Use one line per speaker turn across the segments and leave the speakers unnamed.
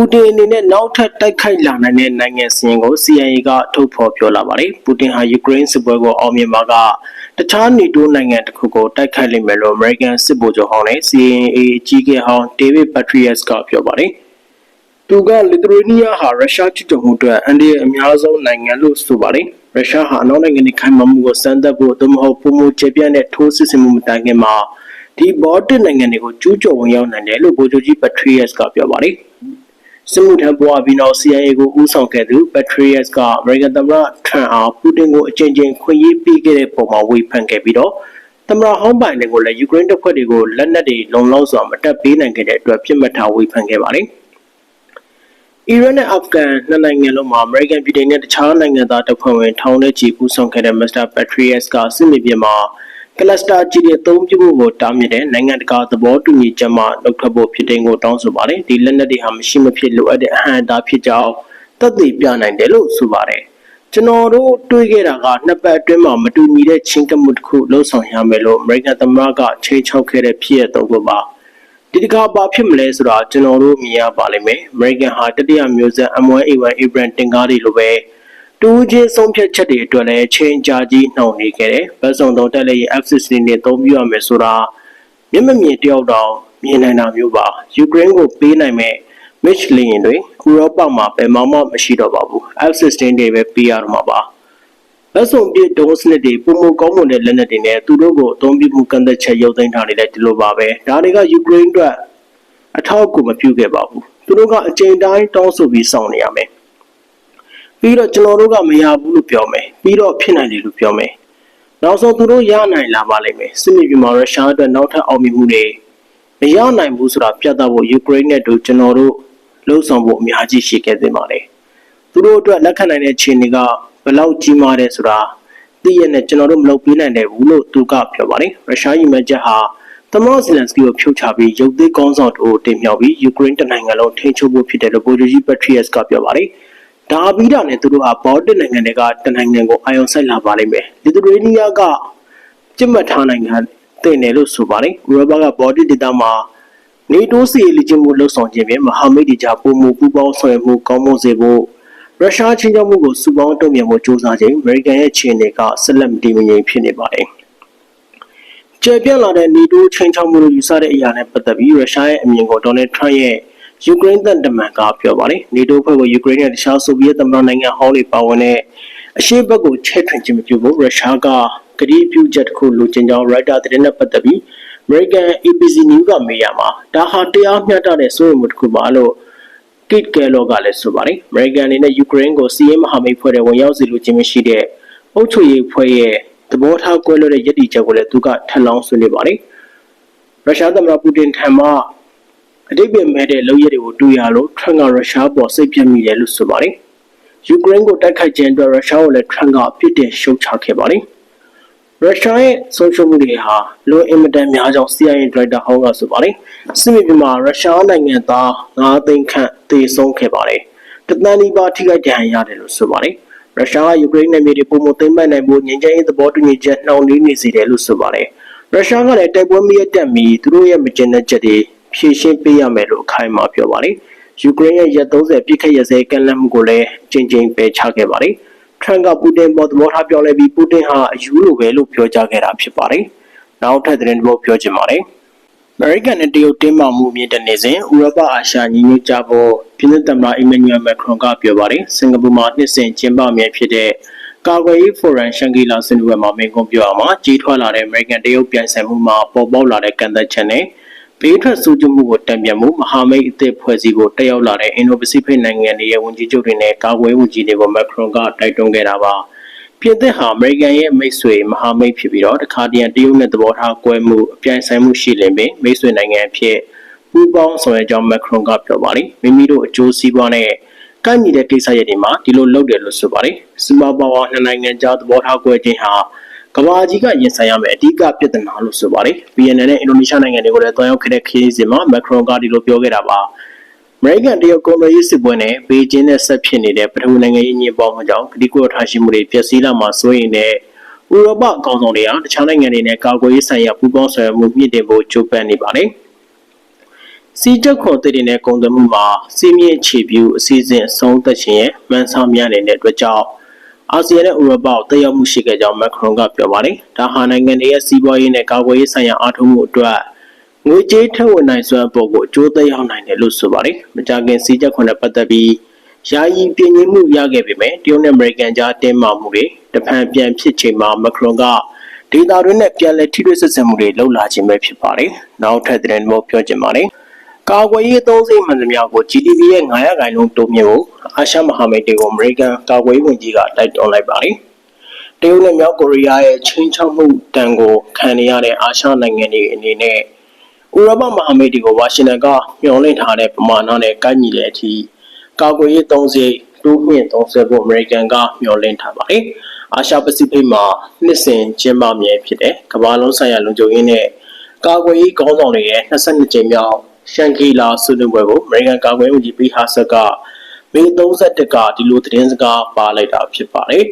ပူတင်အနေနဲ့နောက်ထပ်တိုက်ခိုက်လာနိုင်တဲ့နိုင်ငံစင်ကို CIA ကထုတ်ဖော်ပြောလာပါတယ်။ပူတင်ဟာယူကရိန်းစစ်ပွဲကိုအောင်မြင်မှာကတခြားနေတိုးနိုင်ငံတစ်ခုကိုတိုက်ခိုက်လိမ့်မယ်လို့ American စစ်ဗိုလ်ချုပ်ဟောင်းနဲ့ CIA အကြီးအကဲဟောင်း David Petraeus ကပြောပါတယ်။သူကလစ်သူရေးနီးယားဟာရုရှားချစ်တော်မှုအတွက်အန်ဒီရဲ့အများဆုံးနိုင်ငံလို့ဆိုပါတယ်။ရုရှားဟာအနောက်နိုင်ငံတွေခိုင်မာမှုကိုစမ်းသပ်ဖို့သို့မဟုတ်ပုံမှုချပြန့်တဲ့ထိုးစစ်ဆင်မှုမတိုင်ခင်မှာဒီဘော်တစ်နိုင်ငံတွေကိုကျူးကျော်ဝင်ရောက်နိုင်တယ်လို့ဗိုလ်ချုပ်ကြီး Petraeus ကပြောပါတယ်။ စစ်မှုထမ်းပွားပြီးနောက် CIA ကိုဦးဆောင်ခဲ့သူ Petraeus က American သမ္မတထရန့်အားပူတင်ကိုအကြိမ်ကြိမ်ခွင့်ရေးပေးခဲ့တဲ့ပုံမှာဝေဖန်ခဲ့ပြီးတော့သမ္မတဟောင်းဘိုင်ဒန်ကိုလည်းယူကရိန်းတပ်ဖွဲ့တွေကိုလက်နက်တွေလုံလောက်စွာမတက်ပေးနိုင်ခဲ့တဲ့အတွက်ပြစ်မှတ်ထားဝေဖန်ခဲ့ပါတယ်။အီရန်နဲ့အာဖဂန်နှစ်နိုင်ငံလုံးမှာ American ပြည်ထောင်နဲ့တခြားနိုင်ငံသားတပ်ဖွဲ့ဝင်ထောင်နဲ့ချီပူးဆောင်ခဲ့တဲ့ Mr. Petraeus ကစစ်မြေပြင်မှာ ကလစတာကြီးတွေအသုံးပြုဖို့ကိုတားမြစ်တဲ့နိုင်ငံတကာသဘောတူညီချက်မှနှုတ်ထွက်ဖို့ဖြစ်တဲ့ကိုတောင်းဆိုပါတယ်ဒီလက်နက်တွေဟာမရှိမဖြစ်လိုအပ်တဲ့အဟန့်အတားဖြစ်ကြောင်းသက်သေပြနိုင်တယ်လို့ဆိုပါတယ်ကျွန်တော်တို့တွေးခဲ့တာကနှစ်ပတ်အတွင်းမှာမတူညီတဲ့ချင်းကမှုတစ်ခုလှုပ်ဆောင်ရမယ်လို့ American သမ္မတကချိန်ချောက်ခဲ့တဲ့ဖြစ်ရတော့ကိုပါဒီတကားဘာဖြစ်မလဲဆိုတာကျွန်တော်တို့မြင်ရပါလိမ့်မယ် American ဟာတတိယမျိုးဆက် M1A1 Abrams တင်ကားတွေလိုပဲ တူးချင်းဆုံးဖြတ်ချက်တွေအတွက်လည်းချိန်ကြာကြီးနှောင့်နေခဲ့တယ်။ဗတ်စုံတော့တက်လက်ရဲ့ F16 နဲ့သုံးပြရမယ်ဆိုတာမျက်မမြင်တယောက်တောင်မြင်နိုင်တာမျိုးပါ။ယူကရိန်းကိုပေးနိုင်မဲ့ Mitch လင်းတွေဥရောပမှာဘယ်မှမရှိတော့ပါဘူး။ F16 တွေပဲပေးရတော့မှာပါ။ဗတ်စုံပြဒုံးစနစ်တွေပုံမကောင်းမွန်တဲ့လက်နက်တွေနဲ့သူတို့ကိုအသုံးပြုမှုကန့်သက်ချက်ရုပ်သိမ်းထားနေတဲ့ဒီလိုပါပဲ။ဒါတွေကယူကရိန်းအတွက်အထောက်အကူမပြုခဲ့ပါဘူး။သူတို့ကအကြိမ်တိုင်းတောင်းဆိုပြီးစောင့်နေရမယ်။ ပြီးတော့ကျွန်တော်တို့ကမရဘူးလို့ပြောမယ်ပြီးတော့ဖြစ်နိုင်တယ်လို့ပြောမယ်နောက်ဆုံးသူတို့ရနိုင်လာပါလိမ့်မယ်စစ်မြေပြင်မှာရုရှားအတွက်နောက်ထပ်အောင်မြင်မှုတွေမရနိုင်ဘူးဆိုတာပြသဖို့ယူကရိန်းနဲ့တို့ကျွန်တော်တို့လှုံ့ဆော်ဖို့အများကြီးရှိခဲ့သင့်ပါတယ်သူတို့အတွက်လက်ခံနိုင်တဲ့ခြေနေကဘယ်လောက်ကြီးမားတယ်ဆိုတာသိရနဲ့ကျွန်တော်တို့မလုပ်ပေးနိုင်တယ်ဘူးလို့သူကပြောပါတယ်ရုရှားယူမဲ့ချက်ဟာသမ္မတဇလန်စကီကိုဖြုတ်ချပြီးရုပ်သေးကောင်းဆောင်တို့တင်မြောက်ပြီးယူကရိန်းတနိုင်ငံလုံးထိန်းချုပ်ဖို့ဖြစ်တယ်လို့ဗိုလ်ချုပ်ကြီးပက်ထရီယက်စ်ကပြောပါတယ်။ ဒါပြီးတာနဲ့သူတို့ဟာဘော်တစ်နိုင်ငံတွေကတနိုင်ငံကိုအာရုံစိုက်လာပါလိမ့်မယ်လီသူရေးနီးယားကကြစ်မှတ်ထားနိုင်ငံတင်တယ်လို့ဆိုပါတယ်ဥရောပကဘော်တစ်ဒေသမှာနေတိုးစီလီချင်းမှုလှုပ်ဆောင်ခြင်းဖြင့်မဟာမိတ်တွေကြားပုံမှုပူးပေါင်းဆောင်ရွက်မှုကောင်းမွန်စေဖို့ရုရှားချင်းချောက်မှုကိုစုပေါင်းတုံ့ပြန်ဖို့ကြိုးစားခြင်းအမေရိကန်ရဲ့ခြေအနေကဆက်လက်မတည်မငြိမ်ဖြစ်နေပါတယ်ကျေပြန့်လာတဲ့နေတိုးချင်းချောက်မှုလို့ယူဆတဲ့အရာနဲ့ပတ်သက်ပြီးရုရှားရဲ့အမြင်ကိုဒေါ်နယ်ထရန့်ရဲ့ ယူကရိန်းတပ်တမန်ကပြောပါတယ်နေတိုးဖွဲ့ကိုယူကရိန်းနဲ့တခြားဆိုဗီယက်သမ္မတနိုင်ငံဟောင်းတွေပါဝင်တဲ့အရှေ့ဘက်ကိုချဲ့ထွင်ခြင်းမပြုဖို့ရုရှားကကတိပြုချက်တစ်ခုလိုချင်ကြောင်းရိုက်တာသတင်းနဲ့ပတ်သက်ပြီး American ABC News ကမေးရမှာဒါဟာတရားမျှတတဲ့စိုးရိမ်မှုတစ်ခုပါလို့ Kit Kellogg ကလည်းဆိုပါတယ် American အနေနဲ့ယူကရိန်းကိုစီးရဲမဟာမိတ်ဖွဲ့တဲ့ဝင်ရောက်စီလိုခြင်းမရှိတဲ့အုပ်ချုပ်ရေးဖွဲ့ရဲ့သဘောထားကွဲလွဲတဲ့ယက်တီချက်ကိုလည်းသူကထပ်လောင်းဆွေးနွေးပါတယ်ရုရှားသမ္မတပူတင်ထံမှ အတိတ်ပဲမဲ့တဲ့လုပ်ရည်တွေကိုတွေ့ရလို့ထရန့်ကရုရှားပေါ်စိတ်ပြတ်မိတယ်လို့ဆိုပါတယ်။ယူကရိန်းကိုတိုက်ခိုက်ခြင်းအတွက်ရုရှားကိုလည်းထရန့်ကအပြစ်တင်ရှုတ်ချခဲ့ပါတယ်။ရုရှားရဲ့ဆုံးရှုံးမှုတွေဟာလွန်အင်မတန်များကြောင်း CIA ဒရိုက်တာဟောင်းကဆိုပါတယ်။စစ်မြေပြင်မှာရုရှားနိုင်ငံသား9သိန်းခန့်သေဆုံးခဲ့ပါတယ်။တသန်းနီးပါးထိခိုက်ဒဏ်ရာရတယ်လို့ဆိုပါတယ်။ရုရှားကယူကရိန်းနယ်မြေတွေပုံမသိမ်းပိုက်နိုင်ဖို့ငြိမ်းချမ်းရေးသဘောတူညီချက်နှောင့်နှေးနေစေတယ်လို့ဆိုပါတယ်။ရုရှားကလည်းတိုက်ပွဲမရတက်မီသူတို့ရဲ့မကျဉ်းတဲ့ချက်တွေ ဖြည့်ရှင်းပေးရမယ်လို့အခိုင်အမာပြောပါတယ်။ယူကရိန်းရဲ့ရက်30ပြစ်ခတ်ရစဲကန့်လန့်မှုကိုလည်းကြင်ကြင်ပယ်ချခဲ့ပါတယ်။ထရန့်ကပူတင်ပေါ်သဘောထားပြောလဲပြီးပူတင်ဟာအယူလိုပဲလို့ပြောကြားခဲ့တာဖြစ်ပါတယ်။နောက်ထပ်သတင်းတစ်ပုဒ်ပြောချင်ပါတယ်။အမေရိကန်နဲ့တရုတ်တင်းမာမှုမြင့်တက်နေစဉ်ဥရောပအာရှညီညွတ်ကြဖို့ပြည်သူ့သမ္မတအီမန်နျူယ်မက်ခရွန်ကပြောပါတယ်။စင်ကာပူမှာနှစ်စဉ်ကျင်းပမြဲဖြစ်တဲ့ကာကွယ်ရေးဖိုရမ်ရှန်ဂီလာစင်ဝဲမှာမင်းကွန်ပြောအောင်မှာကြီးထွားလာတဲ့အမေရိကန်တရုတ်ပြန်ဆံမှုမှာပေါ်ပေါက်လာတဲ့ကန့်သက်ချက်နဲ့ ဘေးထွက်ဆိုးကျမှုကိုတံပြန်မှုမဟာမိတ်အသစ်ဖွဲ့စည်းဖို့တက်ရောက်လာတဲ့အင်ဒိုပစိဖိတ်နိုင်ငံတွေရဲ့ဝန်ကြီးချုပ်တွေနဲ့ကာကွယ်ဝန်ကြီးတွေကိုမက်ခရွန်ကတိုက်တွန်းခဲ့တာပါပြင်သစ်ဟာအမေရိကန်ရဲ့မိတ်ဆွေမဟာမိတ်ဖြစ်ပြီးတော့တခါတရံတရုတ်နဲ့သဘောထားကွဲမှုအပြိုင်ဆိုင်မှုရှိလင်ပင်မိတ်ဆွေနိုင်ငံအဖြစ်ပူးပေါင်းဆောင်ရွက်ကြောင်းမက်ခရွန်ကပြောပါတယ်မိမိတို့အကျိုးစီးပွားနဲ့ကိုက်ညီတဲ့ကိစ္စရပ်တွေမှာဒီလိုလုပ်တယ်လို့ဆိုပါတယ်စမပါဝါနှစ်နိုင်ငံကြားသဘောထားကွဲခြင်းဟာ ကဘာကြီးကရင်ဆိုင်ရမယ့်အဓိကပြဿနာလို့ဆိုပါတယ်။ BNN နဲ့အင်ဒိုနီးရှားနိုင်ငံတွေကိုလည်းတွားရောက်ခဲ့တဲ့ခရီးစဉ်မှာမက်ခရွန်ကဒီလိုပြောခဲ့တာပါ။ American တရုတ်ကုန်သွယ်ရေးစစ်ပွဲနဲ့ဘေကျင်းနဲ့ဆက်ဖြစ်နေတဲ့ပထဝီနိုင်ငံရေးညှိပေါင်းမှုကြောင့်ကတိကဝတ်ထားရှိမှုတွေပျက်စီးလာမှာစိုးရိမ်တဲ့ဥရောပအကောင်ဆောင်တွေဟာတခြားနိုင်ငံတွေနဲ့ကာကွယ်ရေးဆိုင်ရာပူးပေါင်းဆောင်ရွက်မှုမြင့်တင်ဖို့ကြိုးပမ်းနေပါတယ်။စီးချက်ခွန်တည်တဲ့ကုန်သွယ်မှုမှာစီးမြင့်ခြေပြူအစည်းအစဉ်အဆုံးသက်ခြင်းရဲ့မှန်းဆများနေတဲ့အတွက်ကြောင့် အာဆီယံနဲ့ဥရောပကိုတက်ရောက်မှုရှိခဲ့ကြောင်းမက်ခရွန်ကပြောပါတယ်။ဒါဟာနိုင်ငံတွေရဲ့စီးပွားရေးနဲ့ကာကွယ်ရေးဆိုင်ရာအားထုတ်မှုအတွက်ငွေကြေးထည့်ဝင်နိုင်စွမ်းပုံကိုအကျိုးသက်ရောက်နိုင်တယ်လို့ဆိုပါတယ်။မကြာခင်စီးချက်ခွန်နဲ့ပတ်သက်ပြီးယာယီပြည်ငြိမ်မှုရခဲ့ပေမဲ့တရုတ်နဲ့အမေရိကန်ကြားတင်းမာမှုတွေတဖန်ပြန်ဖြစ်ချိန်မှာမက်ခရွန်ကဒေတာတွင်းနဲ့ပြန်လည်ထိတွေ့ဆက်ဆံမှုတွေလှုပ်လာခြင်းပဲဖြစ်ပါတယ်။နောက်ထပ်တဲ့မောပြောချင်ပါတယ်။ ကာကွယ်ရေးအသုံးစရိတ်မှန်သမျှကို GDP ရဲ့900ခိုင်နှုန်းတိုးမြင့်ဖို့အာရှမဟာမိတ်တွေကိုအမေရိကန်ကာကွယ်ရေးဝန်ကြီးကတိုက်တွန်းလိုက်ပါတယ်။တရုတ်နဲ့မြောက်ကိုရီးယားရဲ့ချင်းချောက်မှုတန်ကိုခံနေရတဲ့အာရှနိုင်ငံတွေအနေနဲ့ဥရောပမဟာမိတ်တွေကိုဝါရှင်တန်ကမျှော်လင့်ထားတဲ့ပမာဏနဲ့ကိုက်ညီတဲ့အထိကာကွယ်ရေးသုံးစရိတ်တိုးမြင့်သုံးစွဲဖို့အမေရိကန်ကမျှော်လင့်ထားပါတယ်။အာရှပစိဖိတ်မှာနှစ်စဉ်ကျင်းပမြဲဖြစ်တဲ့ကမ္ဘာလုံးဆိုင်ရာလုံခြုံရေးနဲ့ကာကွယ်ရေးကောင်းဆောင်တွေရဲ့22ကြိမ်မြောက် ရှန်ကီလာဆွေးနွေးပွဲကိုအမေရိကန်ကာကွယ်ရေးဝန်ကြီးပီဟာဆက်ကမေ31ကဒီလိုသတင်းစကားပါလိုက်တာဖြစ်ပါတယ်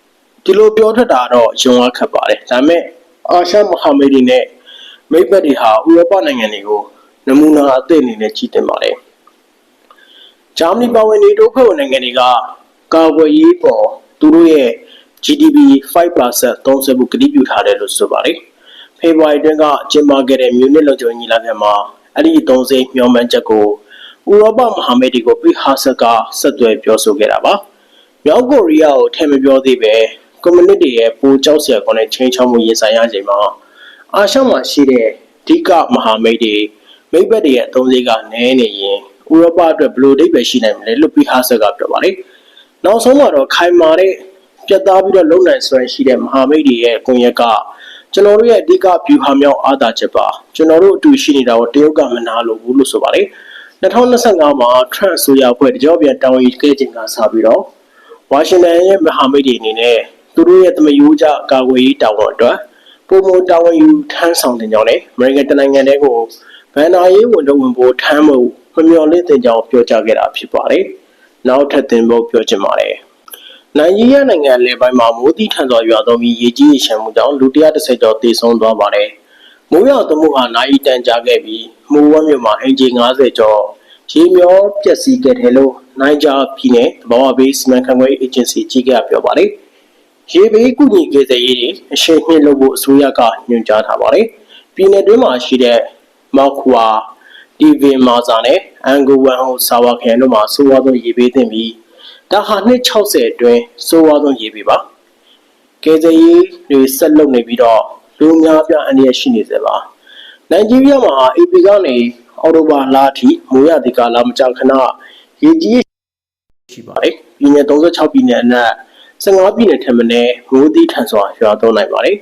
။ဒီလိုပြောထက်တာတော့ယုံရခက်ပါတယ်။ဒါပေမဲ့အာရှမဟာမိတ်တွေနဲ့မိတ်ဘက်တွေဟာဥရောပနိုင်ငံတွေကိုနမူနာအသစ်အနေနဲ့ကြီးတင်ပါတယ်။ဂျာမနီပါဝင်နေတိုးဖွဲ့ဝင်နိုင်ငံတွေကကာကွယ်ရေးပေါ်သူတို့ရဲ့ GDP 5%သုံးစွဲမှုကတိပြုထားတယ်လို့ဆိုပါတယ်။ဖေဖော်ဝါရီတွင်ကကျင်းပခဲ့တဲ့မြူနစ်လုံခြုံရေးညီလာခံမှာ အဲ့ဒီအသုံးစရိတ်မျှော်မှန်းချက်ကိုဥရောပမဟာမိတ်တွေကိုပြဟာဆက်ကဆက်သွယ်ပြောဆိုခဲ့တာပါ။မြောက်ကိုရီးယားကိုထည့်မပြောသေးပဲကွန်မြူနစ်တွေရဲ့ပိုကြောက်စရာကောင်းတဲ့ချင်းချောင်းမှုရင်ဆိုင်ရချိန်မှာအာရှမှာရှိတဲ့အဓိကမဟာမိတ်တွေမိတ်ဘက်တွေရဲ့အသုံးစရိတ်ကနည်းနေရင်ဥရောပအတွက်ဘယ်လိုအဓိပ္ပာယ်ရှိနိုင်မလဲလို့ပြီးဟာဆက်ကပြောပါလေနောက်ဆုံးမှာတော့ခိုင်မာတဲ့ပြတ်သားပြီးတော့လုံနိုင်စွမ်းရှိတဲ့မဟာမိတ်တွေရဲ့ကွန်ရက်က ကျွန်တော်တို့ရဲ့အဓိကဗျူဟာမြောက်အားသာချက်ပါကျွန်တော်တို့အတူရှိနေတာကိုတရုတ်ကမနာလို့ဘူးလို့ဆိုပါလေ2025မှာ Trump ဆိုရဖွဲ့တကြောပြန်တောင်းယူခဲ့ခြင်းကစပြီးတော့ဝါရှင်တန်ရဲ့မဟာမိတ်တွေအနေနဲ့သူတို့ရဲ့သမယိုးကြကာကွယ်ရေးတာဝန်အတွက်ပုံမတာဝန်ယူထမ်းဆောင်တင်ကြောင်းနဲ့အမေရိကန်တနိုင်ငံတည်းကိုဗန်နာရေးဝန်တော့ဝန်ဖို့ထမ်းမှုမမျှော်လင့်တဲ့ကြောင်းပြောကြားခဲ့တာဖြစ်ပါတယ်။နောက်ထပ်သင်ဖို့ပြောချင်ပါတယ်။ နိုင်ဂျီးယားနိုင်ငံလေပိုင်းမှာမိုးတိထန်စွာရွာသွန်းပြီးရေကြီးရေရှမ်းမှုကြောင့်လူ130ကျော်သေဆုံးသွားပါတယ်။မိုးရွာသွန်းမှုဟာနိုင်ရီတန်ကြာခဲ့ပြီးမိုးဝမ်းမြို့မှာအင်ဂျီ90ကျော်ရေမျောပျက်စီးခဲ့တယ်လို့နိုင်ဂျာပြည်နယ်သဘာဝဘေးစီမံခန့်ခွဲရေးအေဂျင်စီကြီးကပြောပါတယ်။ရေဘေးကုညီကေစရေးတွေအရှိန်မြင့်လုပ်ဖို့အစိုးရကညွှန်ကြားထားပါတယ်။ပြည်နယ်တွင်းမှာရှိတဲ့မောက်ခွာတီဗီမာဇာနဲ့အန်ဂိုဝန်ဟိုဆာဝါခန်တို့မှာဆိုးဝါးဆုံးရေပေးသင့်ပြီး ဒါဟာနှစ်60အတွင်းဆိုးဝါးဆုံးရေပေးပါကယ်ဆယ်ရေးတွေဆက်လုပ်နေပြီးတော့လူများပြအန္တရာယ်ရှိနေစေပါနိုင်ဂျီးရီးယားမှာ AP ကနေအော်တိုဘာလအထိမိုးရသီကာလမကြာခဏရေကြီးရှိပါတယ်ပြည်နယ်36ပြည်နယ်အနက်15ပြည်နယ်ထက်မနည်းမိုးသီးထန်စွာရွာသွန်းနိုင်ပါတယ်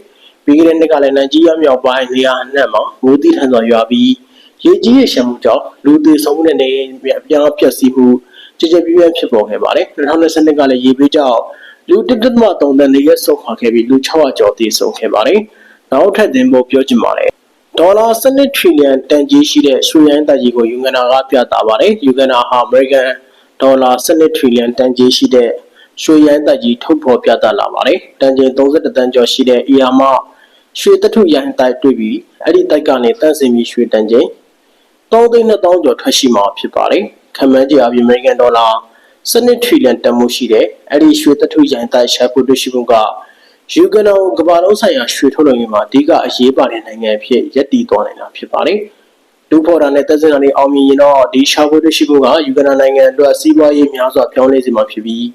ပြီးခဲ့တဲ့နှစ်ကလည်းနိုင်ဂျီးရီးယားမြောက်ပိုင်းနေရာအနှံ့မှာမိုးသီးထန်စွာရွာပြီးရေကြီးရရှမ်းမှုကြောင့်လူသေဆုံးမှုနဲ့နေအပြောင်းပျက်စီးမှု ကြည်ကြည်ပြည့်ပြည့်ဖြစ်ပေါ်ခဲ့ပါတယ်2020ကလည်းရေဘေးကြောင့်လူ1.3တန်နေရဆုံးခွာခဲ့ပြီးလူ600ကျော်သေဆုံးခဲ့ပါတယ်နောက်ထပ်တင်ဖို့ပြောချင်ပါတယ်ဒေါ်လာ12ထရီလီယံတန်ကြီးရှိတဲ့ရွှေရိုင်းတပ်ကြီးကိုယူဂန်နာကပြသပါတယ်ယူဂန်နာဟာအမေရိကန်ဒေါ်လာ12ထရီလီယံတန်ကြီးရှိတဲ့ရွှေရိုင်းတပ်ကြီးထုတ်ဖော်ပြသလာပါတယ်တန်ချိန်31တန်ကျော်ရှိတဲ့အီယာမရွှေတထုရိုင်းတိုက်တွေ့ပြီးအဲ့ဒီတိုက်ကနေတန့်စင်ပြီးရွှေတန်ချိန်3,200ကျော်ထွက်ရှိမှာဖြစ်ပါတယ်။ ခန့်မှန်းကြအပြင်အမေရိကန်ဒေါ်လာ12ထရီလီယံတန်မှုရှိတဲ့အဲ့ဒီရွှေတထုရန်တိုက်ရှာဖွေတွေ့ရှိမှုကယူဂန်နောကမ္ဘာလုံးဆိုင်ရာရွှေထုတ်လုပ်ရေးမှာအဓိကအရေးပါတဲ့နိုင်ငံဖြစ်ရပ်တည်သွားနိုင်တာဖြစ်ပါတယ်။လူဖော်တာနဲ့တက်စင်တာတွေအောင်မြင်ရင်တော့ဒီရှာဖွေတွေ့ရှိမှုကယူဂန်နာနိုင်ငံအတွက်စီးပွားရေးများစွာပြောင်းလဲစေမှာဖြစ်ပြီး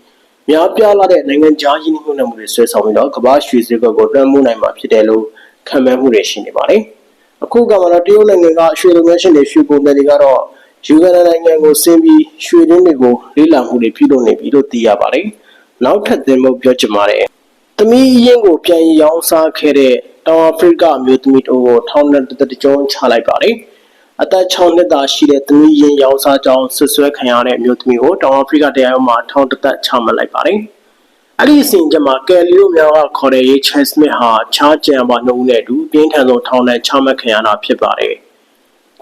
များပြားလာတဲ့နိုင်ငံခြားရင်းနှီးမြှုပ်နှံမှုတွေဆွဲဆောင်ပြီးတော့ကမ္ဘာရွှေစည်းကွက်ကိုလွှမ်းမိုးနိုင်မှာဖြစ်တယ်လို့ခန့်မှန်းမှုတွေရှိနေပါတယ်။အခုကမှတော့တရုတ်နိုင်ငံကရွှေလုပ်ငန်းရှင်တွေရွှေကုန်တယ်တွေကတော့ ယူဂန်ဒါနိုင်ငံကိုဆင်းပြီးရွှေရင်းတွေကိုလေးလာမှုတွေပြုလုပ်နေပြီလို့သိရပါတယ်။နောက်ထပ်သင်ဖို့ပြောချင်ပါတယ်။သမီးရင်းကိုပြန်ရောင်းစားခဲ့တဲ့တောင်အာဖရိကအမျိုးသမီးတို့ကိုထောင်နဲ့တတကြုံချလိုက်ပါတယ်။အသက်6နှစ်သာရှိတဲ့သမီးရင်းရောင်းစားကြောင်းဆွဆွဲခံရတဲ့အမျိုးသမီးကိုတောင်အာဖရိကတရားရုံးမှာထောင်တသက်ချမှတ်လိုက်ပါတယ်။အဲ့ဒီအစဉ်ကြမှာကယ်လီလိုများကခေါ်တဲ့ရေးချန်စမစ်ဟာချားကြံပါနှုံးနဲ့တူပြင်းထန်ဆုံးထောင်နဲ့ချမှတ်ခံရတာဖြစ်ပါတယ်။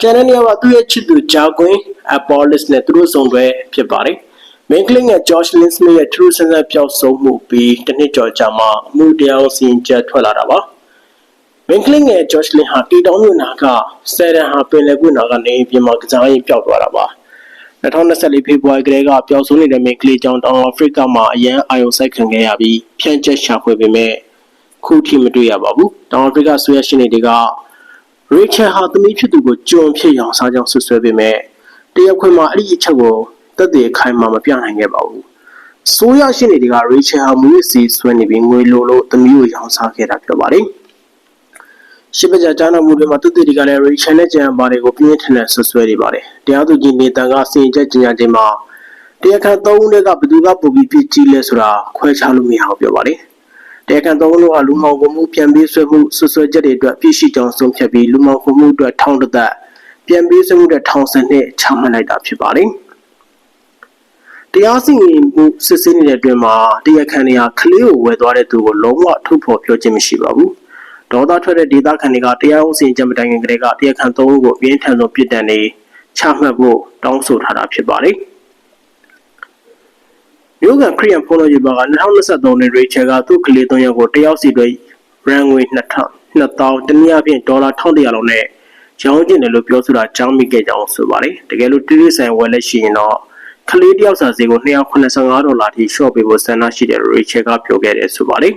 ကျန်တဲ့နေရာမှာသူ့ရဲ့ချစ်သူဂျာကွင်းအပေါ်လစ်နဲ့သူတို့ဆောင်ပွဲဖြစ်ပါတယ်။ main click နဲ့ Josh Lin Smith ရဲ့ True Sense ပျောက်ဆုံးမှုပြီးတစ်နှစ်ကျော်ကြာမှအမှုတရားစီရင်ချက်ထွက်လာတာပါ။မင်းကလင်းငယ်ဂျော့ချ်လင်ဟာတီတောင်းမြို့နာကဆယ်ရန်ဟာပင်လယ်ကွေ့နာကနေပြင်မှာကစားရင်ပျောက်သွားတာပါ2024ဖေဖော်ဝါရီကလေးကပျောက်ဆုံးနေတဲ့မင်းကလေးကြောင့်တောင်အာဖရိကမှာအရန်အာယုံစိုက်ခံခဲ့ရပြီးဖြန့်ချက်ရှာဖွေပေမဲ့ခုထိမတွေ့ရပါဘူးတောင်အာဖရိကဆွေးရရှင်တွေက ရေချယ်ဟာသမီးဖြစ်သူကိုကြုံဖြစ်ရောင်စားကြောင်းဆွဆွဲပေမဲ့တရက်ခွင်မှာအဲ့ဒီအချက်ကိုတက်တဲ့ခိုင်မှာမပြနိုင်ခဲ့ပါဘူးဆိုးရရှိနေတွေကရေချယ်ဟာမူရစီဆွဲနေပြီးငွေလိုလို့သမီးကိုရောင်စားခဲ့တာပြောပါတယ်ရှိပကြကြားနာမှုတွေမှာတုတ်တွေကလည်း Rachel နဲ့ကျန်ပါတွေကိုပြင်းထန်တဲ့ဆွဆွဲနေပါတယ်။တရားသူကြီးနေတန်ကစီရင်ချက်ကြေညာခြင်းမှာတရားခံသုံးဦးတွေကဘယ်သူကပုံပြီးဖြစ်ကြီးလဲဆိုတာခွဲခြားလို့မရအောင်ပြောပါတယ်။ တရားခံသုံးဦးကလူမောင်ကိုမှုပြန်ပေးဆွဲမှုဆွဆွဲချက်တွေအတွက်ပြည့်ရှိကြောင်းဆုံးဖြတ်ပြီးလူမောင်ကိုမှုအတွက်ထောင်တစ်သက်ပြန်ပေးဆွဲမှုအတွက်ထောင်စနစ်ချမှတ်လိုက်တာဖြစ်ပါတယ်။တရားစီရင်မှုစစ်ဆေးနေတဲ့အတွင်းမှာတရားခံတွေကကလေးကိုဝယ်သွားတဲ့သူကိုလုံးဝထုတ်ဖော်ပြောခြင်းမရှိပါဘူး။ဒေါသထွက်တဲ့ဒေသခံတွေကတရားဥပဒေချက်မတိုင်ခင်ကလေးကတရားခံသုံးဦးကိုအပြင်းထန်ဆုံးပြစ်ဒဏ်တွေချမှတ်ဖို့တောင်းဆိုထားတာဖြစ်ပါတယ်။ မြို့ကန်ခရီးယန်ဖုန်းတော်ကြီးဘာက2023နှစ်ရေချယ်ကသူ့ကလေး၃ယောက်ကိုတယောက်စီတွေရန်ငွေ2000 2000တနည်းအားဖြင့်ဒေါ်လာ1100လောက်နဲ့ရောင်းကျင်တယ်လို့ပြောဆိုတာကြောင်းမိခဲ့ကြောင်းဆိုပါတယ်။တကယ်လို့တိတိဆိုင်ဝယ်လက်ရှိရင်တော့ကလေးတယောက်စာဈေးကို285ဒေါ်လာထိရှော့ပေးဖို့ဆန္ဒရှိတယ်လို့ရေချယ်ကပြောခဲ့တယ်ဆိုပါတယ်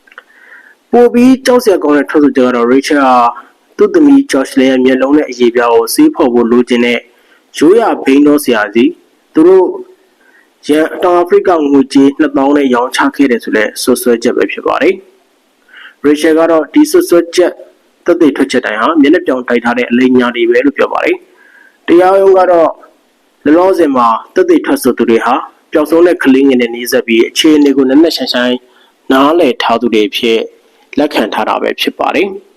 ။ပိုပြီးကြောက်စရာကောင်းတဲ့ထွက်ဆိုချက်ကတော့ Rachel ဟာသူ့သမီး Josh လည်းရဲ့မျက်လုံးနဲ့အရေးပြားကိုစီးဖော်ဖို့လိုချင်တဲ့ရိုးရဘိန်းတော်ဆရာစီသူတို့ ရန်တောင်အာဖရိကငွေကြေး2000နဲ့ရောင်းချခဲ့တယ်ဆိုလဲဆွဆွဲချက်ပဲဖြစ်ပါတယ်။ Rachel ကတော့ဒီဆွဆွဲချက်သက်သေထွက်ချက်တိုင်းဟာမျက်နှာပြောင်တိုက်ထားတဲ့အလိညာတွေပဲလို့ပြောပါတယ်။တရားရုံးကတော့လလောဆယ်မှာသက်သေထွက်ဆိုသူတွေဟာပျောက်ဆုံးတဲ့ကလေးငယ်နဲ့နှီးဆက်ပြီးအခြေအနေကိုနက်နက်ရှိုင်းရှိုင်းနားလည်ထားသူတွေဖြစ်လက်ခံထားတာပဲဖြစ်ပါတယ်။